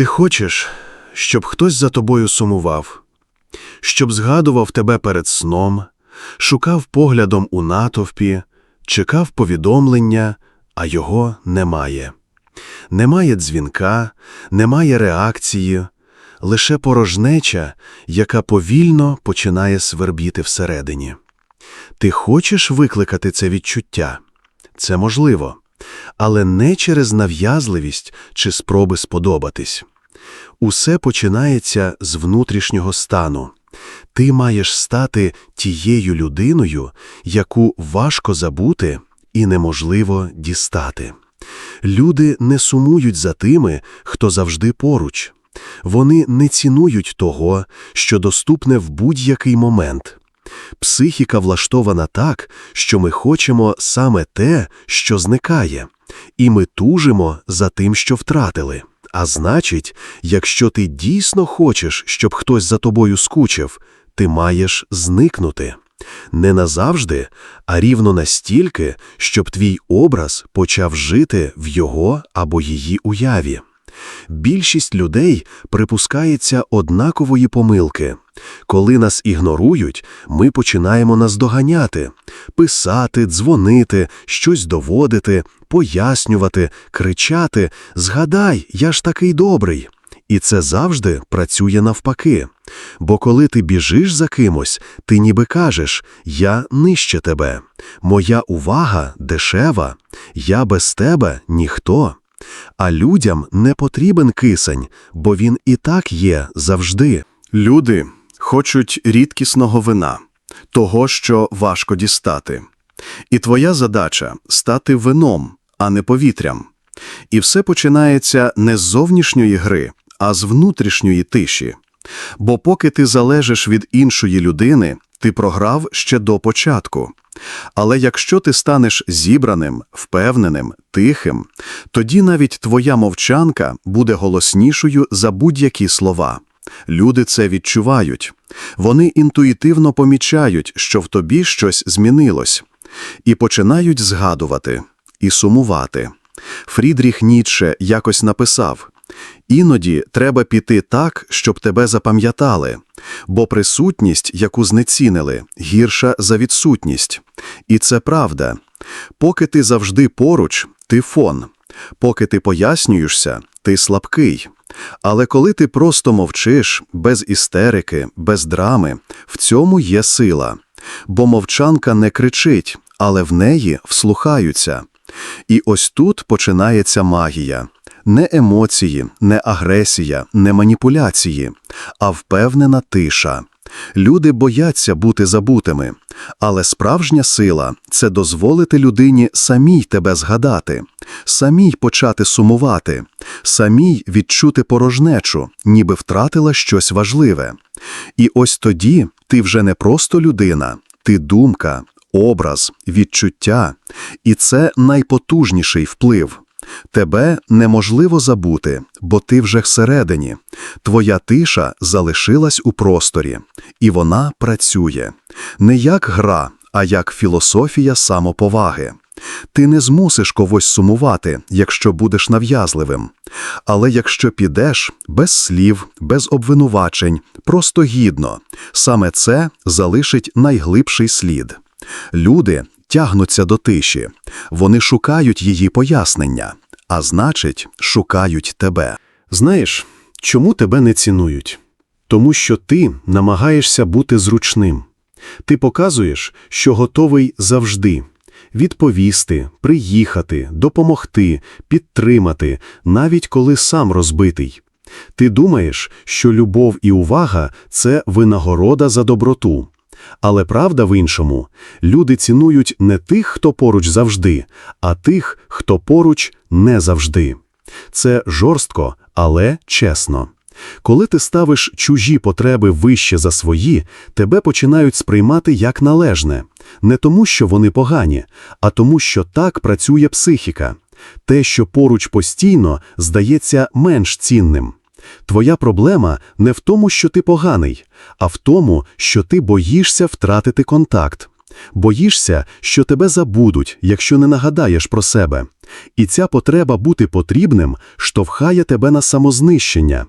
Ти хочеш, щоб хтось за тобою сумував, щоб згадував тебе перед сном, шукав поглядом у натовпі, чекав повідомлення, а його немає. Немає дзвінка, немає реакції, лише порожнеча, яка повільно починає свербіти всередині. Ти хочеш викликати це відчуття? Це можливо, але не через нав'язливість чи спроби сподобатись. Усе починається з внутрішнього стану. Ти маєш стати тією людиною, яку важко забути і неможливо дістати. Люди не сумують за тими, хто завжди поруч. Вони не цінують того, що доступне в будь-який момент. Психіка влаштована так, що ми хочемо саме те, що зникає, і ми тужимо за тим, що втратили. А значить, якщо ти дійсно хочеш, щоб хтось за тобою скучив, ти маєш зникнути. Не назавжди, а рівно настільки, щоб твій образ почав жити в його або її уяві. Більшість людей припускається однакової помилки. Коли нас ігнорують, ми починаємо наздоганяти, писати, дзвонити, щось доводити, пояснювати, кричати «Згадай, я ж такий добрий». І це завжди працює навпаки. Бо коли ти біжиш за кимось, ти ніби кажеш «Я нижче тебе, моя увага дешева, я без тебе ніхто». А людям не потрібен кисень, бо він і так є завжди. Люди хочуть рідкісного вина, того, що важко дістати. І твоя задача стати вином, а не повітрям. І все починається не з зовнішньої гри, а з внутрішньої тиші. Бо поки ти залежиш від іншої людини, ти програв ще до початку. Але якщо ти станеш зібраним, впевненим, тихим, тоді навіть твоя мовчанка буде голоснішою за будь-які слова. Люди це відчувають. Вони інтуїтивно помічають, що в тобі щось змінилось, і починають згадувати і сумувати. Фрідріх Ніцше якось написав Іноді треба піти так, щоб тебе запам'ятали, бо присутність, яку знецінили, гірша за відсутність. І це правда. Поки ти завжди поруч, ти фон. Поки ти пояснюєшся, ти слабкий. Але коли ти просто мовчиш, без істерики, без драми, в цьому є сила. Бо мовчанка не кричить, але в неї вслухаються. І ось тут починається магія. Не емоції, не агресія, не маніпуляції, а впевнена тиша. Люди бояться бути забутими, але справжня сила це дозволити людині самій тебе згадати, самій почати сумувати, самій відчути порожнечу, ніби втратила щось важливе. І ось тоді ти вже не просто людина, ти думка, образ, відчуття, і це найпотужніший вплив. Тебе неможливо забути, бо ти вже всередині. Твоя тиша залишилась у просторі, і вона працює не як гра, а як філософія самоповаги. Ти не змусиш когось сумувати, якщо будеш нав'язливим. Але якщо підеш без слів, без обвинувачень, просто гідно, саме це залишить найглибший слід. Люди тягнуться до тиші, вони шукають її пояснення, а значить, шукають тебе. Знаєш, чому тебе не цінують? Тому що ти намагаєшся бути зручним. Ти показуєш, що готовий завжди відповісти, приїхати, допомогти, підтримати, навіть коли сам розбитий. Ти думаєш, що любов і увага це винагорода за доброту. Але правда в іншому люди цінують не тих, хто поруч завжди, а тих, хто поруч не завжди. Це жорстко, але чесно. Коли ти ставиш чужі потреби вище за свої, тебе починають сприймати як належне, не тому, що вони погані, а тому, що так працює психіка. Те, що поруч постійно, здається менш цінним. Твоя проблема не в тому, що ти поганий, а в тому, що ти боїшся втратити контакт. Боїшся, що тебе забудуть, якщо не нагадаєш про себе. І ця потреба бути потрібним штовхає тебе на самознищення.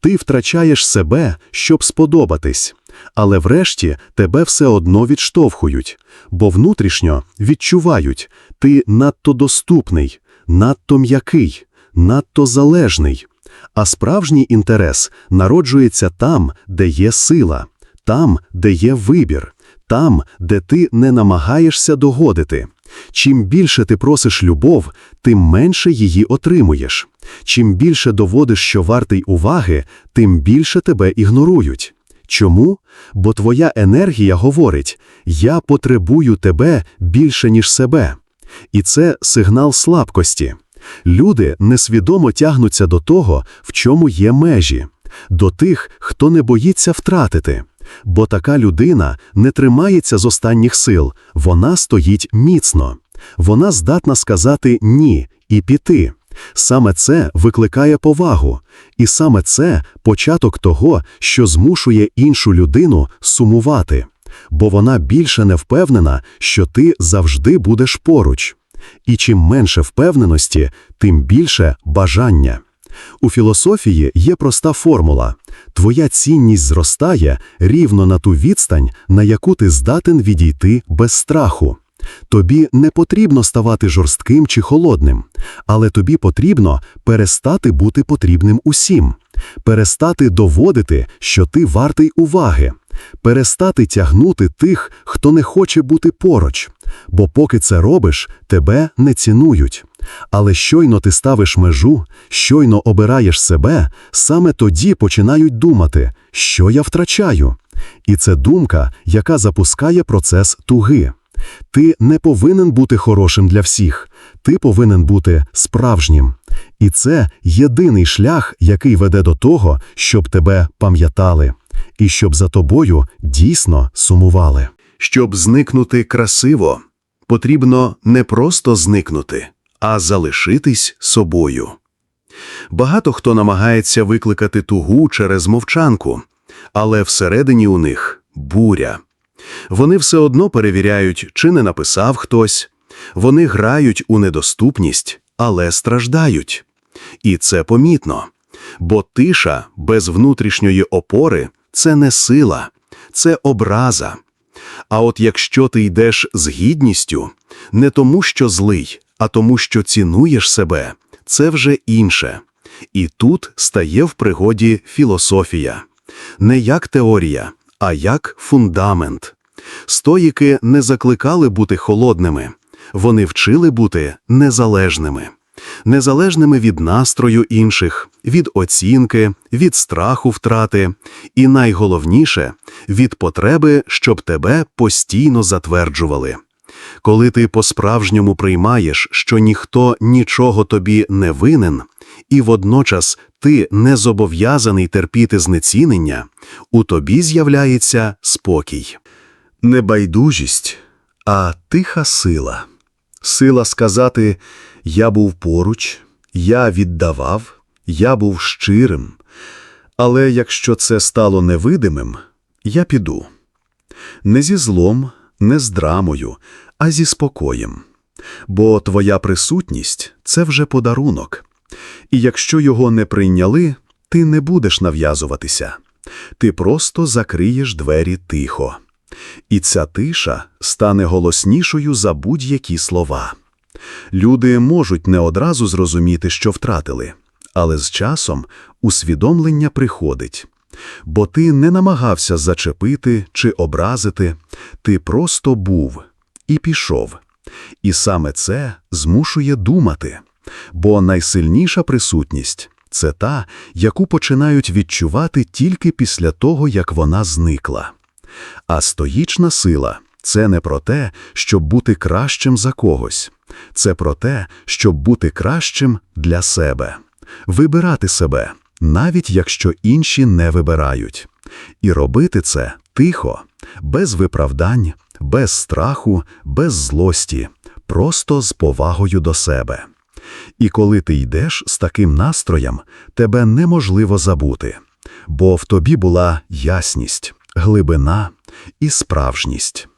Ти втрачаєш себе, щоб сподобатись. Але врешті тебе все одно відштовхують, бо внутрішньо відчувають, ти надто доступний, надто м'який, надто залежний. А справжній інтерес народжується там, де є сила, там, де є вибір, там, де ти не намагаєшся догодити. Чим більше ти просиш любов, тим менше її отримуєш. Чим більше доводиш, що вартий уваги, тим більше тебе ігнорують. Чому? Бо твоя енергія говорить «Я потребую тебе більше, ніж себе». І це сигнал слабкості. Люди несвідомо тягнуться до того, в чому є межі, до тих, хто не боїться втратити. Бо така людина не тримається з останніх сил, вона стоїть міцно. Вона здатна сказати ні і піти. Саме це викликає повагу, і саме це початок того, що змушує іншу людину сумувати, бо вона більше не впевнена, що ти завжди будеш поруч. І чим менше впевненості, тим більше бажання. У філософії є проста формула твоя цінність зростає рівно на ту відстань, на яку ти здатен відійти без страху. Тобі не потрібно ставати жорстким чи холодним, але тобі потрібно перестати бути потрібним усім, перестати доводити, що ти вартий уваги, перестати тягнути тих, хто не хоче бути поруч, бо поки це робиш, тебе не цінують. Але щойно ти ставиш межу, щойно обираєш себе, саме тоді починають думати, що я втрачаю. І це думка, яка запускає процес туги. Ти не повинен бути хорошим для всіх, ти повинен бути справжнім. І це єдиний шлях, який веде до того, щоб тебе пам'ятали, і щоб за тобою дійсно сумували. Щоб зникнути красиво, потрібно не просто зникнути, а залишитись собою. Багато хто намагається викликати тугу через мовчанку, але всередині у них буря. Вони все одно перевіряють, чи не написав хтось. Вони грають у недоступність, але страждають. І це помітно. Бо тиша без внутрішньої опори це не сила, це образа. А от якщо ти йдеш з гідністю, не тому, що злий, а тому, що цінуєш себе, це вже інше. І тут стає в пригоді філософія. Не як теорія, а як фундамент. Стоїки не закликали бути холодними, вони вчили бути незалежними. Незалежними від настрою інших, від оцінки, від страху втрати, і найголовніше від потреби, щоб тебе постійно затверджували. Коли ти по-справжньому приймаєш, що ніхто нічого тобі не винен, і водночас ти не зобов'язаний терпіти знецінення, у тобі з'являється спокій. Не байдужість, а тиха сила. Сила сказати «я був поруч, я віддавав, я був щирим». Але якщо це стало невидимим, я піду. Не зі злом, не з драмою, а зі спокоєм. Бо твоя присутність це вже подарунок. І якщо його не прийняли, ти не будеш нав'язуватися. Ти просто закриєш двері тихо. І ця тиша стане голоснішою за будь-які слова. Люди можуть не одразу зрозуміти, що втратили, але з часом усвідомлення приходить. Бо ти не намагався зачепити чи образити, ти просто був і пішов. І саме це змушує думати, бо найсильніша присутність це та, яку починають відчувати тільки після того, як вона зникла. А стоїчна сила це не про те, щоб бути кращим за когось, це про те, щоб бути кращим для себе, вибирати себе, навіть якщо інші не вибирають, і робити це тихо, без виправдань, без страху, без злості, просто з повагою до себе. І коли ти йдеш з таким настроєм, тебе неможливо забути, бо в тобі була ясність, глибина і справжність.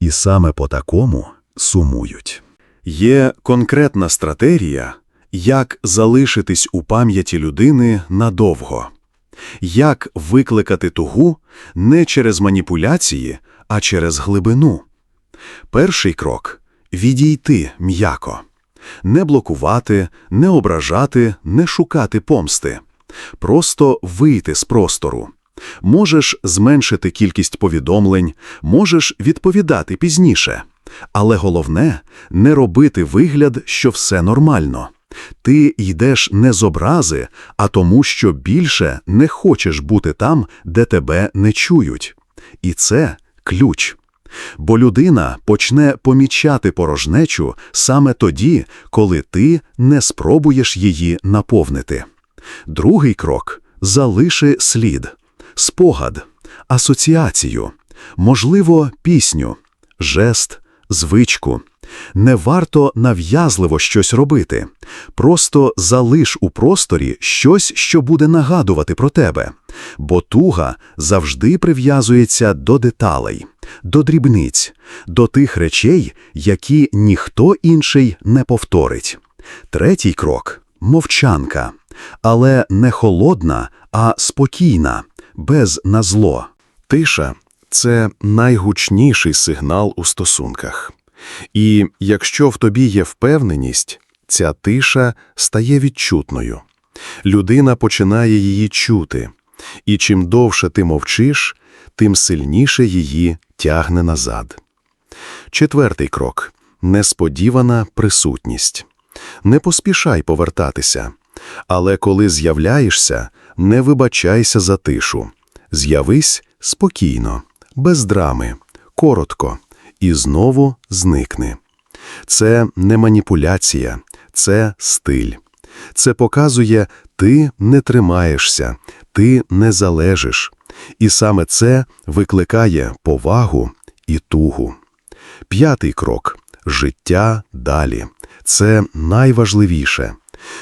І саме по такому сумують. Є конкретна стратегія, як залишитись у пам'яті людини надовго. Як викликати тугу не через маніпуляції, а через глибину. Перший крок – відійти м'яко. Не блокувати, не ображати, не шукати помсти. Просто вийти з простору. Можеш зменшити кількість повідомлень, можеш відповідати пізніше. Але головне – не робити вигляд, що все нормально. Ти йдеш не з образи, а тому, що більше не хочеш бути там, де тебе не чують. І це ключ. Бо людина почне помічати порожнечу саме тоді, коли ти не спробуєш її наповнити. Другий крок – залиши слід, спогад, асоціацію, можливо, пісню, жест, звичку. Не варто нав'язливо щось робити. Просто залиш у просторі щось, що буде нагадувати про тебе. Бо туга завжди прив'язується до деталей, до дрібниць, до тих речей, які ніхто інший не повторить. Третій крок – мовчанка. Але не холодна, а спокійна, без назло. Тиша – це найгучніший сигнал у стосунках. І якщо в тобі є впевненість, ця тиша стає відчутною. Людина починає її чути, і чим довше ти мовчиш, тим сильніше її тягне назад. Четвертий крок – несподівана присутність. Не поспішай повертатися, але коли з'являєшся, не вибачайся за тишу. З'явись спокійно, без драми, коротко, і знову зникни. Це не маніпуляція, це стиль. Це показує, ти не тримаєшся, ти не залежиш. І саме це викликає повагу і тугу. П'ятий крок – життя далі. Це найважливіше.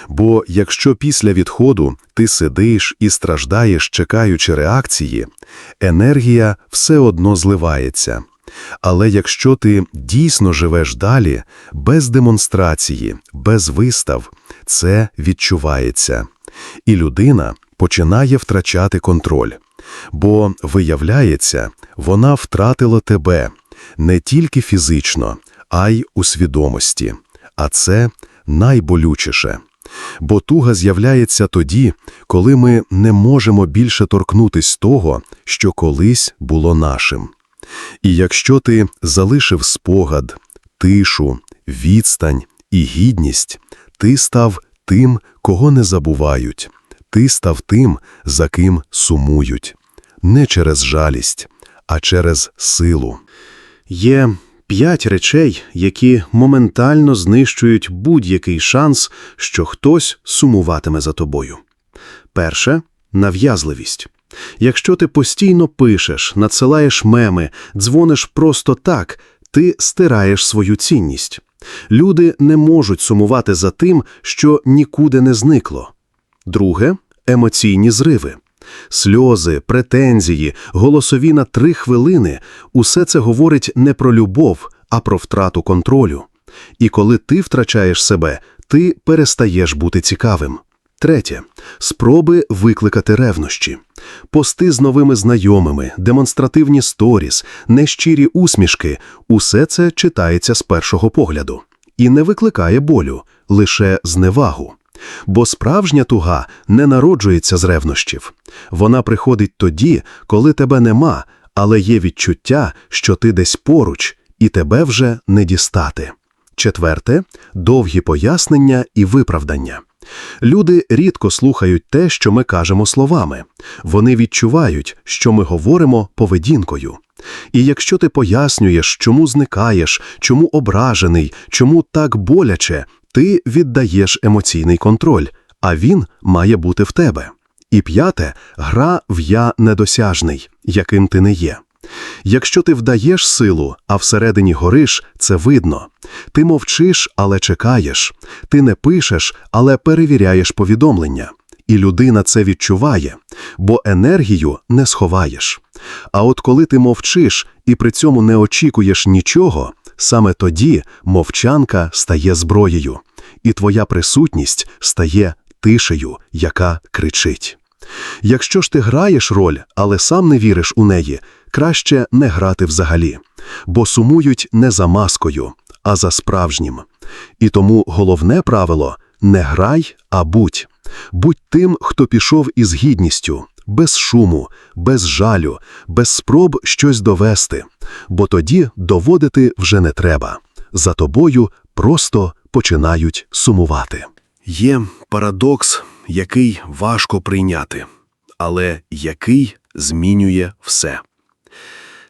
Бо якщо після відходу ти сидиш і страждаєш, чекаючи реакції, енергія все одно зливається. Але якщо ти дійсно живеш далі, без демонстрації, без вистав, це відчувається. І людина починає втрачати контроль. Бо, виявляється, вона втратила тебе не тільки фізично, а й у свідомості. А це найболючіше. Бо туга з'являється тоді, коли ми не можемо більше торкнутись того, що колись було нашим. І якщо ти залишив спогад, тишу, відстань і гідність, ти став тим, кого не забувають, ти став тим, за ким сумують. Не через жалість, а через силу. Є п'ять речей, які моментально знищують будь-який шанс, що хтось сумуватиме за тобою. Перше – нав'язливість. Якщо ти постійно пишеш, надсилаєш меми, дзвониш просто так, ти стираєш свою цінність. Люди не можуть сумувати за тим, що нікуди не зникло. Друге – емоційні зриви. Сльози, претензії, голосові на три хвилини – усе це говорить не про любов, а про втрату контролю. І коли ти втрачаєш себе, ти перестаєш бути цікавим. Третє – спроби викликати ревнощі. Пости з новими знайомими, демонстративні сторіс, нещирі усмішки – усе це читається з першого погляду. І не викликає болю, лише зневагу. Бо справжня туга не народжується з ревнощів. Вона приходить тоді, коли тебе нема, але є відчуття, що ти десь поруч, і тебе вже не дістати. Четверте – довгі пояснення і виправдання. Люди рідко слухають те, що ми кажемо словами. Вони відчувають, що ми говоримо поведінкою. І якщо ти пояснюєш, чому зникаєш, чому ображений, чому так боляче, ти віддаєш емоційний контроль, а він має бути в тебе. І п'яте – гра в «я недосяжний», яким ти не є. Якщо ти вдаєш силу, а всередині гориш, це видно. Ти мовчиш, але чекаєш. Ти не пишеш, але перевіряєш повідомлення. І людина це відчуває, бо енергію не сховаєш. А от коли ти мовчиш і при цьому не очікуєш нічого, саме тоді мовчанка стає зброєю, і твоя присутність стає тишею, яка кричить. Якщо ж ти граєш роль, але сам не віриш у неї, краще не грати взагалі, бо сумують не за маскою, а за справжнім. І тому головне правило не грай, а будь. Будь тим, хто пішов із гідністю, без шуму, без жалю, без спроб щось довести, бо тоді доводити вже не треба. За тобою просто починають сумувати. Є парадокс, який важко прийняти, але який змінює все.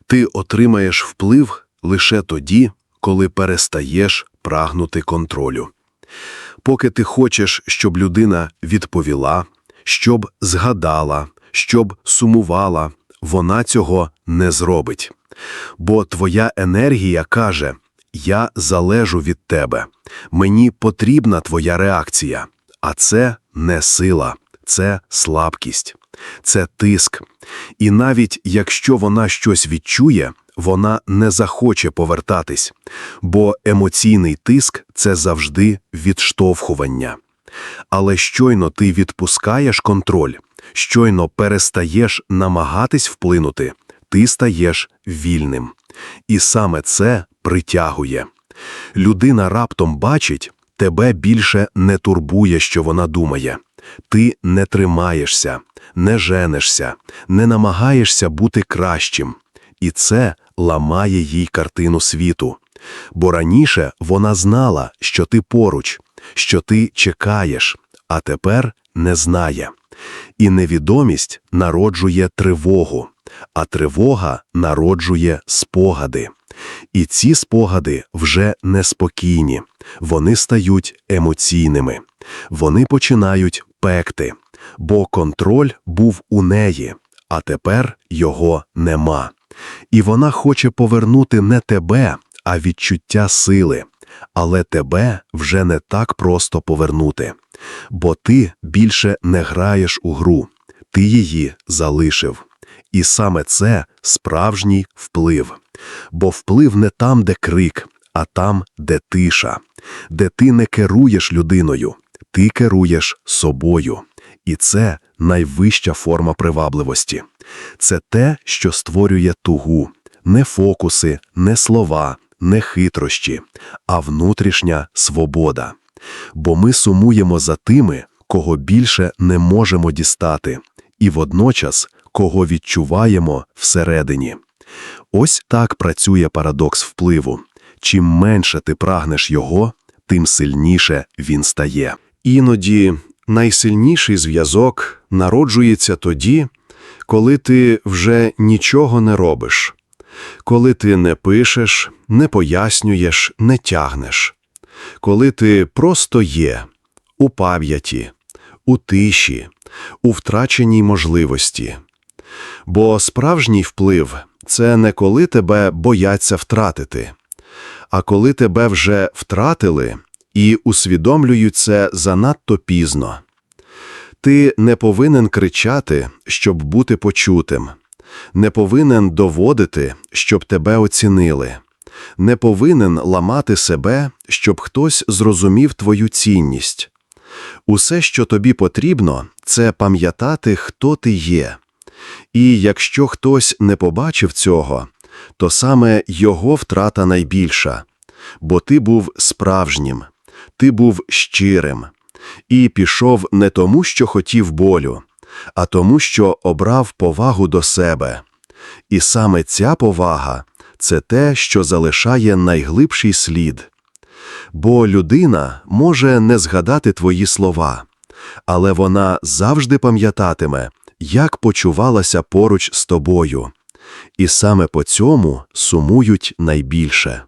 Ти отримаєш вплив лише тоді, коли перестаєш прагнути контролю. Поки ти хочеш, щоб людина відповіла, щоб згадала, щоб сумувала, вона цього не зробить. Бо твоя енергія каже: Я залежу від тебе, мені потрібна твоя реакція. А це не сила, це слабкість, це тиск. І навіть якщо вона щось відчує, вона не захоче повертатись, бо емоційний тиск це завжди відштовхування. Але щойно ти відпускаєш контроль, щойно перестаєш намагатись вплинути, ти стаєш вільним. І саме це притягує. Людина раптом бачить, тебе більше не турбує, що вона думає. Ти не тримаєшся, не женешся, не намагаєшся бути кращим. І це ламає їй картину світу. Бо раніше вона знала, що ти поруч, що ти чекаєш, а тепер не знає. І невідомість народжує тривогу, а тривога народжує спогади. І ці спогади вже неспокійні, вони стають емоційними, вони починають пекти, бо контроль був у неї, а тепер його нема. І вона хоче повернути не тебе, а відчуття сили. Але тебе вже не так просто повернути, бо ти більше не граєш у гру, ти її залишив. І саме це справжній вплив. Бо вплив не там, де крик, а там, де тиша, де ти не керуєш людиною, ти керуєш собою. І це найвища форма привабливості. Це те, що створює тугу, не фокуси, не слова, не хитрощі, а внутрішня свобода. Бо ми сумуємо за тими, кого більше не можемо дістати, і водночас кого відчуваємо всередині. Ось так працює парадокс впливу. Чим менше ти прагнеш його, тим сильніше він стає. Іноді найсильніший зв'язок народжується тоді, коли ти вже нічого не робиш, коли ти не пишеш, не пояснюєш, не тягнеш, коли ти просто є у пам'яті, у тиші, у втраченій можливості. Бо справжній вплив це не коли тебе бояться втратити, а коли тебе вже втратили і усвідомлюють це занадто пізно. Ти не повинен кричати, щоб бути почутим, не повинен доводити, щоб тебе оцінили, не повинен ламати себе, щоб хтось зрозумів твою цінність. Усе, що тобі потрібно, це пам'ятати, хто ти є. І якщо хтось не побачив цього, то саме його втрата найбільша, бо ти був справжнім, ти був щирим, і пішов не тому, що хотів болю, а тому, що обрав повагу до себе. І саме ця повага це те, що залишає найглибший слід. Бо людина може не згадати твої слова, але вона завжди пам'ятатиме, як почувалася поруч з тобою. І саме по цьому сумують найбільше.